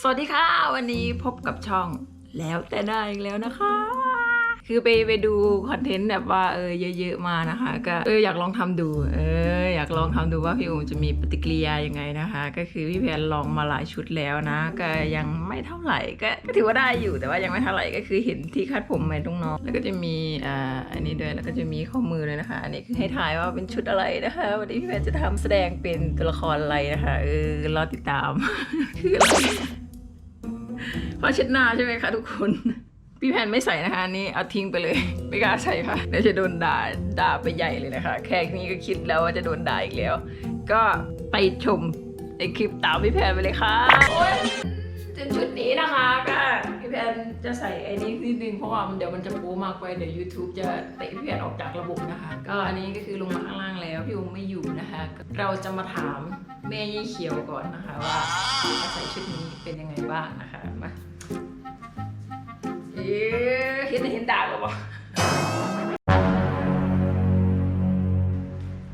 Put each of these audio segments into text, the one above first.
สวัสดีค่ะ วันนี้พบกับช่องแล้วแต่ได้อีกแล้วนะคะ คือไปไปดูคอนเทนต์แบบว่าเออเยอะๆมานะคะ ก็เอออยากลองทำดูเอออยากลองทำดูว่าพี่อูมจะมีปฏิกิริยายังไงนะคะ ก็คือพี่แพนลองมาหลายชุดแล้วนะ ก็ยังไม่เท่าไหร่ก็ก็ถือว่าได้อยู่แต่ว่ายังไม่เท่าไหร่ก็คือเห็นที่คาดผมไหมน้องแล้วก็จะมีอ่าอันนี้ด้วยแล้วก็จะมีข้อมือเลยนะคะ อันนี้คือให้ถ่ายว่าเป็นชุดอะไรนะคะ วันนี้พี่แพนจะทำแสดงเป็นตัวละครอะไรนะคะเออรอติดตามคือ อะไรเพราเช็ดหน้าใช่ไหมคะทุกคน พี่แพนไม่ใส่นะคะนี่เอาทิ้งไปเลย ไม่กล้าใส่ค่ะเดี๋ยวจะโดนด่าด่าไปใหญ่เลยนะคะ แค่นี้ก็คิดแล้วว่าจะโดนด่าอีกแล้ว ก็ไปชมในคลิปตามพี่แพนไปเลยค่ะโอ้ยเป็นชุดนี้นะคะก็พี่แพนจะใส่ไอ้นี้นิดนึงเพราะว่ามันเดี๋ยวมันจะโป๊มากไปเดี๋ยว YouTube จะเตะพี่แพนออกจากระบบนะคะ ก็อันนี้ก็คือลงมาข้างล่างแล้วพี่อุ้มไม่อยู่นะคะ เราจะมาถามแม่ยี่เขียวก่อนนะคะว่าใส่ชุดนี้เป็นยังไงบ้างนะคะมา เอ๊ะเห็นเห็นดาบหรอวะ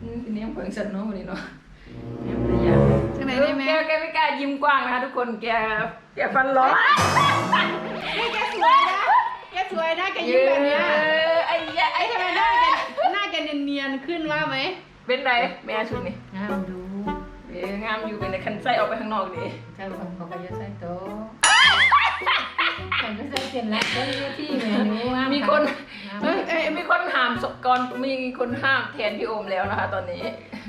อืมทีนี้ยังเพิ่งสันเนาะวันนี้เนาะเนี่ยภรรยาจังไหนได้ไหมแกแกไม่กล้ายิ้มกว้างนะคะทุกคนแกแกฟันร้อนแกสวยนะแกสวยนะแกยิ้มแบบเนี้ยเออไอ้ยะไอ้ไอ้ทำทำไมไมหหน้าน้าแกแกหน้าแกเนียนๆขึ้นว่าไหมเป็นไรแม่ชุดนี้งามดูเอ๊ะงามอยู่เป็นคันไส้ออกไปข้างนอกดิเจ้าของเขาก็ยศใส่โตะแต่ก็ใส่เสร็จแล้วก็มีที่เมนูงามมีคนเอ้เอ้ยยเอ้ยมีคนห้ามศกรมีคนห้ามแทนพี่โอมแล้วนะคะ ตอนนี้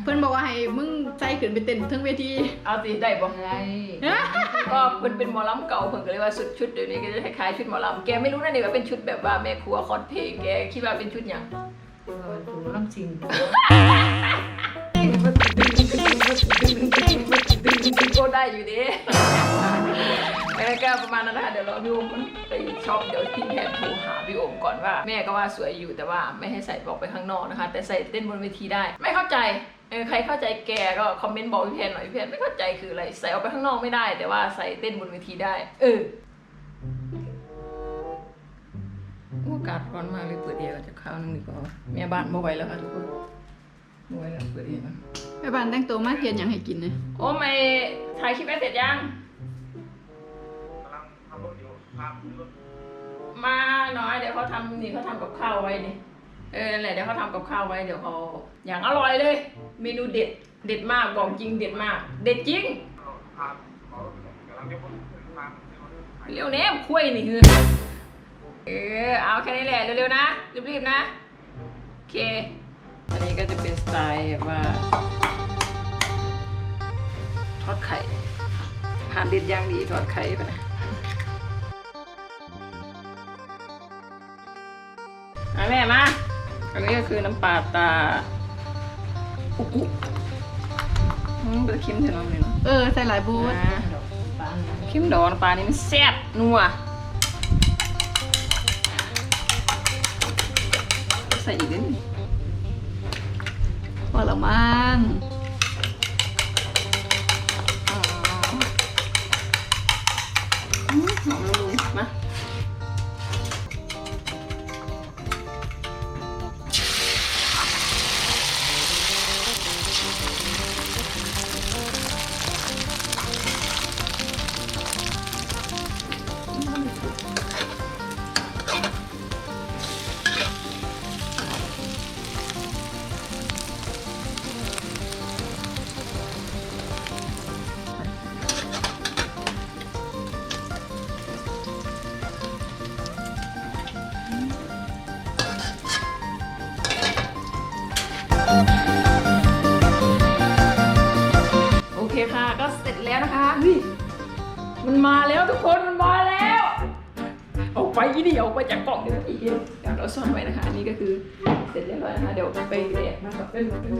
เพื่อนบอกว่าให้มึงใจขึ้นไปเต้นทั้งเวที เอาสิได้บ่อะไรก็เพิ่นเป็นหมอลำเก่าเพิ่นก็เลยว่าชุดชุดเดี๋ยวนี้ก็จะคล้ายๆชุดหมอลำแกไม่รู้นะนี่ว่าเป็นชุดแบบว่าแม่ครัวคอสเพลย์แกคิดว่าเป็นชุดหยังเออดูลำชิง ดูก็ได้อยู่ดีแล้วก็ประมาณนั้นนะคะเดี๋ยวรอพี่โอมไปช็อปเดี๋ยวพี่แทนโทรหาพี่โอมก่อนว่า แม่ก็ว่าสวยอยู่แต่ว่าไม่ให้ใส่บอกไปข้างนอกนะคะ แต่ใส่เต้นบนเวทีได้ ไม่เข้าใจเออใครเข้าใจแกก็คอมเมนต์บอกพี่แพนหน่อยพี่แพนไม่เข้าใจคืออะไรใส่ออกไปข้างนอกไม่ได้ แต่ว่าใส่เต้นบนเวทีได้ เออโอ้อากาศร้อนมากเลยเปิดแอร์จะเข้าวนึงดีกว่าแม่บ้านบ่ไหวแล้วค่ะทุกคน บ่ไหวแล้วเปิดแอร์นะแม่บ้านแต่งตัวมาเทียนอย่างให้กินเลยโอ้ไม่ถ่ายคลิปไม่เสร็จยังกำลังทำรถอยู่ครับรถมาหน่อยเดี๋ยวเขาทำนี่เขาทำกับข้าวไว้นี่เออนั่นแหละเดี๋ยวเขาทำกับข้าวไว้เดี๋ยวเขาอย่างอร่อยเลย เมนูเด็ดเด็ดมากบอกจริงเด็ดมาก เด็ดจริงครับเขากำลังจะพ้นทางเร็วแน่คุยนี่คือเออเอาแค่นี้แหละเร็วๆนะรีบๆนะโอเค อันนี้ก็จะเป็นสไตล์แบบว่าทอดไข่ผ่านเด็ดย่างดีทอดไข่ไปนะมาแม่มา อันนี้ก็คือน้ำปลาตา อุกุอืมเป็นเค็มเท่านั้นเลยเนาะเออ ใส่หลายบูธอ่าดอกปางเค็มดอกน้ำปลานี่มันแซ่บนัว ใส่อีกนิดนึง พอละมั้ง แล้วนะคะนี่มันมาแล้วทุกคนมันมาแล้วออกไปยี่ดีออกไปจากกล่องเดี๋ยวอีกเดี๋ยวเราซ่อนไว้นะคะอันนี้ก็คือเสร็จเรียบร้อยนะคะเดี๋ยวไปแดกมากับเป็นเป็น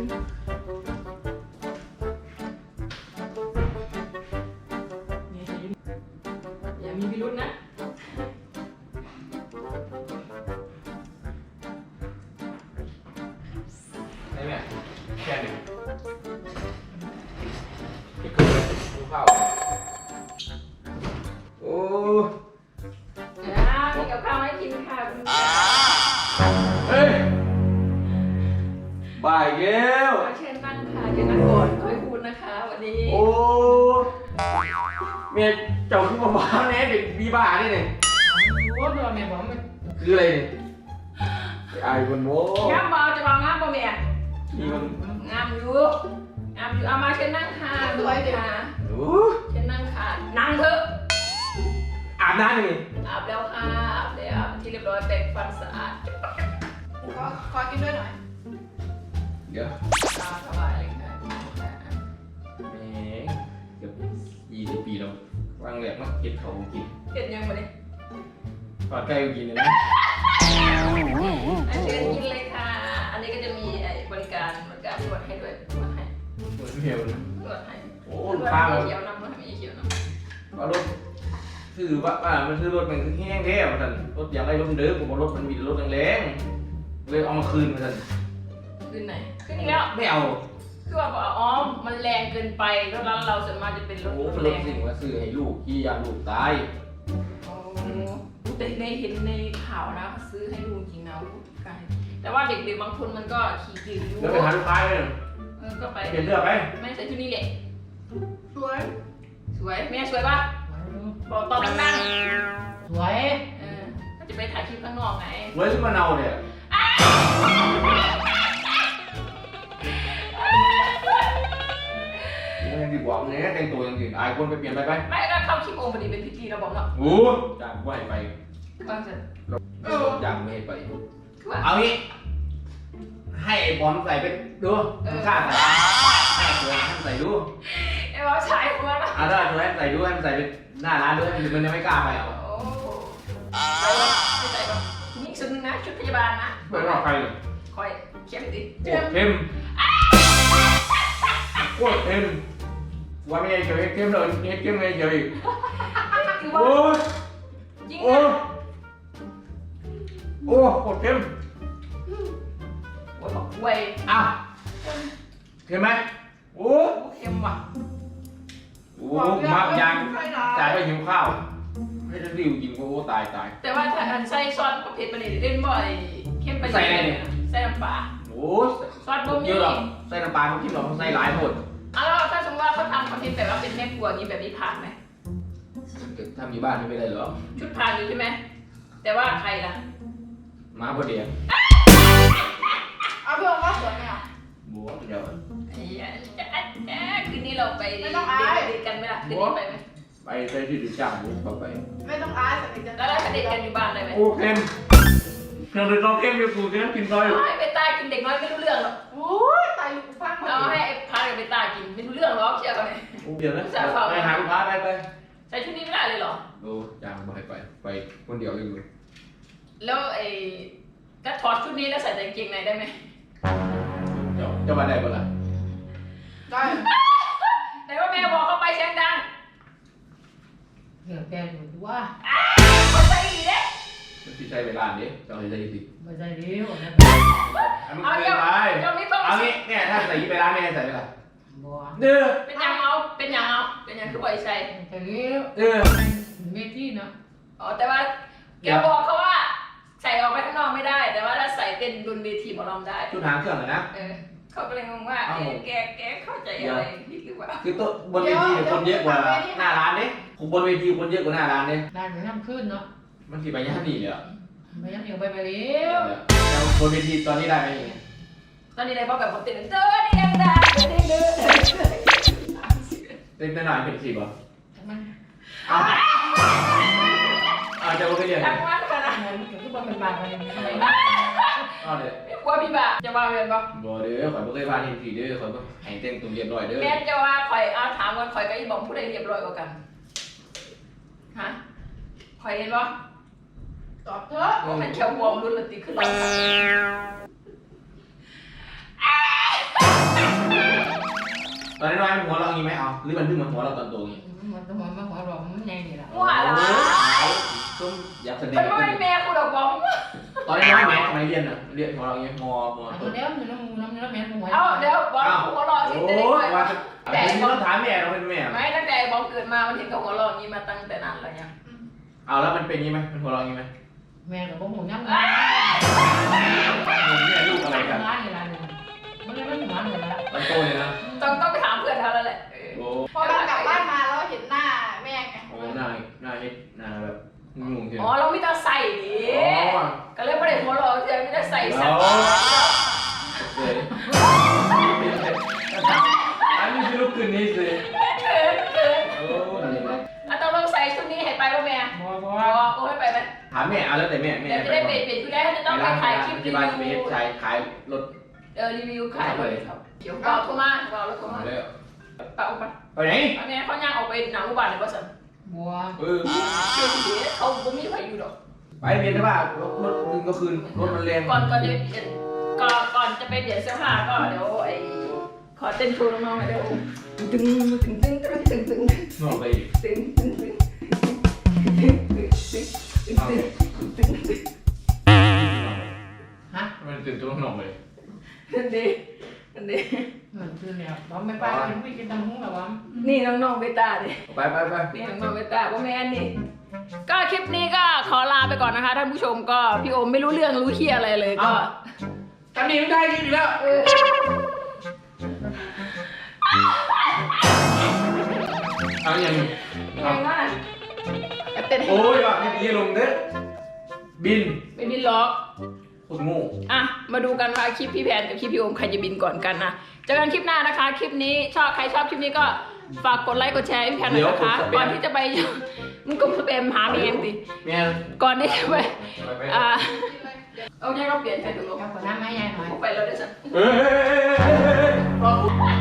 นี่มันงามอยู่งามอยู่เอามาเชิญนั่งค่ะค่ะโอ้เชิญนั่งค่ะนั่งเถอะอาบน้ำนี่อาบแล้วค่ะอาบแล้วที่เรียบร้อยแปรงฟันสะอาดขอขอกินด้วยหน่อยเดี๋ยวตามสบายเลยค่ะแหมเกือบยี่สิบปีแล้ววางแหลกมาเก็บเขากินเห็นยังบ่เนี่ยทอดไก่ก็กินเลยนะอะเชิญกินเลย เหมือนเหี่ยวนะนวดให้โอ้นลูวกดค้าให้มันเขียวนำนวดให้เขียวนำว่ารถซื้อว่าอ่ามันซื้อรถมันคือแห้งแท้มาสั่นรถอยากได้รถเดิมผมว่ารถมันมีรถแรงๆเลยเอามาคืนมาสั่นขึ้นไหนขึ้นอีกแล้ว ไม่เอาคือว่าบอกอ๋อ มันแรงเกินไปแล้วร้านเราส่วนมากจะเป็นรถโอ้รถเป็นแรรถงสิ่งว่าซื้อให้ลูกที่ยาลูกตายโอ้แต่ในเห็นในข่าวนะเขาซื้อให้ดูจริงนะไกลแต่ว่าเด็กๆบางคนมันก็ขี่ดื้ออยู่แล้วไปหาลูกค้าเลยเออก็ไป เปลี่ยนเสื้อไปไม่ใส่ชุดนี้แหละสวยสวยแม่สวยปะบอกตอนดังสวยๆเออก็จะไปถ่ายคลิปข้างนอกไงเว้ยที่มะนาวเนี่ยยังดีกว่าเนี่ยแต่งตัวยังดีอายคนไปเปลี่ยนไปไปไม่ก็เข้าคลิปโอมพอดีเป็นพิธีเราบอกเนาะโอ้จ้างว่าให้ไปบางเสร็จจ้างไม่ให้ไป คือว่าเอางี้ ให้ไอ้บอมใส่ไปดูข้าใส่ให้ตัวให้ใส่ดูไอ้บอกชายหัวนะเอาได้ตัวให้ใส่ดูให้มันใส่ไปหน้าร้านด้วยมันยังไม่กล้าไปเอาโอ้ใส่ปะไม่ใส่ปะนี่ชุดนึงนะชุดพยาบาลนะไม่รอใครเลยคอยเขียนไปดิโอ้เข้มโคตรเข้มว่าไม่ใช่เฉยเข้มเลยเนี่ยเข้มเลยเฉยคือว่าโอ้ยจริงโอ้นะโอ้โคตรเข้ม โอ้ยบอกเว้ยอ้าวเข้มไหมโอ้โอ้เค็มว่ะโหมากยังจ่ายไปหิวข้าวให้ฉันดิวกินก็โอ้ตายตายแต่ว่าถ้าอันใส่ซอสประเภทมันนี่เล่นบ่อยเข้มไปใส่อะไรเนี่ยใส่น้ำปลาโอ้ซอสบ่มีเยอะหรอกใส่น้ำปลาเขากินหรอกเขาใส่หลายหมดเอาแล้วถ้าสมมติว่าเขาทำคอนเทนต์แบบว่าเป็นแม่ครัวอย่างนี้แบบนี้ผ่านไหมถ้ามีบ้านไม่ได้หรอชุดผ่านอยู่ใช่ไหมแต่ว่าใครล่ะ มาพอดี เอาพี่องว่าสวยไหมอะ บัวเดี๋ยวไอ้เหี้ยเอ๊ะคืนนี้เราไปไม่ต้องอาย เดทกันไหมล่ะคืนนี้ไปไหมไปใส่ที่ดูจ้างบุกไปไม่ต้องอายสักนิดจะแล้วเราไปเดทกันอยู่บ้านได้ไหมโอ้เข้มเครื่องดื่มเข้มอยู่กูเนี่ยกินซอยอยู่ให้ไปตากินเด็กน้อยไม่รู้เรื่องหรอกโอ้ยตายลูกฟังหมดเอาให้ไอ้พากับไปตากินไม่รู้เรื่องหรอกเชื่อเขาเนี่ยเดี๋ยวนะไปหาลูกค้าไปไปใส่ชุดนี้ไม่ได้เลยเหรอ โอ้จ้างไปไปไปคนเดียวอยู่แล้วไอ้ถ้าถอดชุดนี้แล้วใส่แต่กางเกงในได้ไหม เดี๋ยวจะมาได้ปะล่ะได้แต่ว่าแม่บอกเขาไปเสียงดังเกี่ยวแกอยู่ว่าเขาใส่อีกเด้มันที่ใช้เวลาเนี้ยจะเอาใจสิไม่ใช่เดียวนะอันนี้เอาเกิเจ้านไปเจ้าไม่ต้องเอางี้เนี่ยถ้าใส่ไปร้านเนี่ยใส่ไปละบัวเด้อเป็นยังเอาเป็นยังเอาเป็นยังคือปล่อยใส่ไม่ใช่เดียวเด้อเมที่เนาะอ๋อแต่ว่าแกบอกเขาว่า ใส่ออกไปข้างนอกไม่ได้ แต่ว่าถ้าใส่เต้นบนเวทีหมอลำได้ ชุดหางเครื่องนะ เออเขาก็เลยงงว่าเอ้าเอ๊ะแกแกเข้าใจอะไรผิดหรือเปล่าคือโต๊ะบนเวทีคนเยอะกว่าหน้าร้านเนี่ยผมบนเวทีคนเยอะกว่าหน้าร้านเนี่ยด้านไปน้ำขึ้นเนาะมันสิไปย่านนี่เลยอะไม่ยังเดียวไปไปเดียวแล้วบนเวทีตอนนี้ได้ไหมตอนนี้ได้บอกแบบผมเต้นเต้นเด้งได้เต้นเด้งเด้งเต้นหน่อยเป็นสิบอะมันเอาเอาจะไปเรียน ทั้งวันกันนะมันก็คือว่าเป็นบางอะไรทำไมเอาเด้อไม่กลัวพี่บ่าจะว่าเรียนบ่บ่เด้อข่อยบ่เคยพาเห็นสีเด้อข่อยบ่ให้เต้นตรงเรียบร้อยเด้อแม่จะว่าข่อยเอาถามว่าข่อยกับอีบอกผู้ใดเรียบร้อยกว่ากันฮะข่อยเห็นบ่ตอบเถอะว่ามันแค่วอร์มรุ่นละตีขึ้นหลังตอนน้อยๆมันหัวเราอย่างงี้ไหมเอาหรือมันเพิ่งมาหัวเราตอนโตอย่างงี้มันต้องมาหัวเรามันใหญ่นี่แหละมั่วละเอาซุ่มอยากแสดมังนไม่เป็นแม่กูดอกบอม ต อนน้อยๆแม่ทำไมเรียนอะเรียนหัวเราอย่างงี้มอมอเอาเดี๋ยวมันน้ำน้ำน้ำแม่หัวเอาเดี๋ยวบอมหัวรอสิโอ้เต้นด้วยว่าแต่นี่ต้องถามแม่เราเป็นแม่ไม่ตั้งแต่บอมเกิดมามันเห็นกับหัวรออย่างนี้มาตั้งแต่นานแล้วยังเอาแล้วมันเป็นงี้ไหมมันหัวเราอย่างงี้ไหมแม่กับพ่อหมูย่ำอ้ามึงเนี่ยลูกอะไรกันร้านนี่ ไปป่ะแม่บัวบัวอ๋อโอ้ให้ไปไหมถามแม่เอาแล้วแต่แม่แม่เดี๋ยวจะได้เปลี่ยนเปลี่ยนชุดได้จะต้องไปถ่ายคลิปรีที่บ้านจะไปวิเฮ็ดวชายขายรถเออรีวิวขายเลยครับเดี๋ยวเปล่าโทรมาเปล่าแล้วโทรมามาแล้วเปล่าไปไปไหนอันนี้เขาย่างออกไปหนังอุบาทเลยป่ะสันบัวเออเดี๋ยวเดี๋ยวเขาบ่มีใครอยู่หรอกไปเรียนได้ป่ะรถรถคืนก็คืนรถมันแรงก่อนก่อนจะไปเปลี่ยนก่อนก่อนจะไปเปลี่ยนเสื้อผ้าก็เดี๋ยวไอ้ขอเต้นโชว์น้องๆหน่อยเดี๋ยวตึงตึงตึงตึงตึงตึงนอกไปอีกตึงตึงตึงตึงตึงตึงตึงตึง ฮะมันตื่นตัวหนอกเลย นั่นดีนั่นดีเหมือนคือแล้วบัวไม่ไปเป็นผู้กินตำหุ้งหรอวะนี่น้องๆเบต้าดิไปไปไปนี่น้องๆเบต้าพ่อแม่นี่ ก็คลิปนี้ก็ขอลาไปก่อนนะคะ ท่านผู้ชมก็พี่โอมไม่รู้เรื่องรู้เฮียอะไรเลยก็ทำดีไม่ได้กินอีกแล้วเออเอาอย่างนี้ยังไงวะ เต้นให้โอ้ยว่ะนี่ลงเด้อบินไม่บินล็อกคุณโง่อะ มาดูกันว่าคลิปพี่แพนกับคลิปพี่โอมใครจะบินก่อนกันนะเจอกันคลิปหน้านะคะ คลิปนี้ชอบใครชอบคลิปนี้ก็ฝากกดไลค์กดแชร์ให้พี่แพนหน่อยนะคะก่อนที่จะไป มึงก็สเปมหาเมียงสิแม่ก่อนที่จะไปไปไปอ่าโอเคก็เปลี่ยนใครถูกลงกับคนน้ำไม้ใหญ่หน่อย ไปแล้วเดี๋ยวฉัน เฮ้ยเฮ้ยเฮ้ยเฮ้ยเฮ้ย